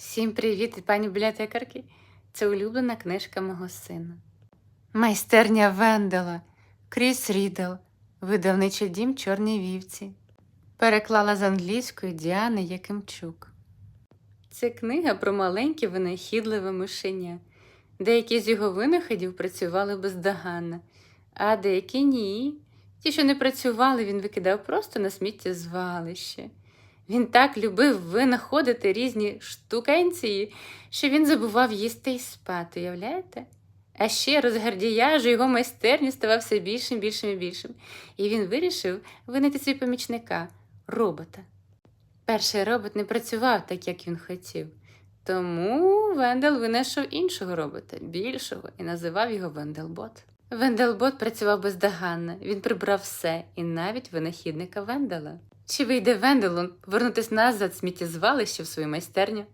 Всім привіт, пані бібліотекарки. Це улюблена книжка мого сина. Майстерня Вендела, Кріс Рідел, видавничий дім Чорній вівці. Переклала з англійської Діани Якимчук. Це книга про маленьке винахідливе мишеня. Деякі з його винаходів працювали бездоганно, а деякі ні. Ті, що не працювали, він викидав просто на сміттєзвалище. Він так любив винаходити різні штукенції, що він забував їсти і спати, уявляєте? А ще розгардіяж його майстерні ставав все більшим, більшим і більшим, і він вирішив винайти свій помічника робота. Перший робот не працював так, як він хотів, тому Вендел винайшов іншого робота, більшого, і називав його Венделбот. Венделбот працював бездоганно, він прибрав все, і навіть винахідника Вендела. Чи вийде Венделун вернутись назад сміттєзвалище в свою майстерню?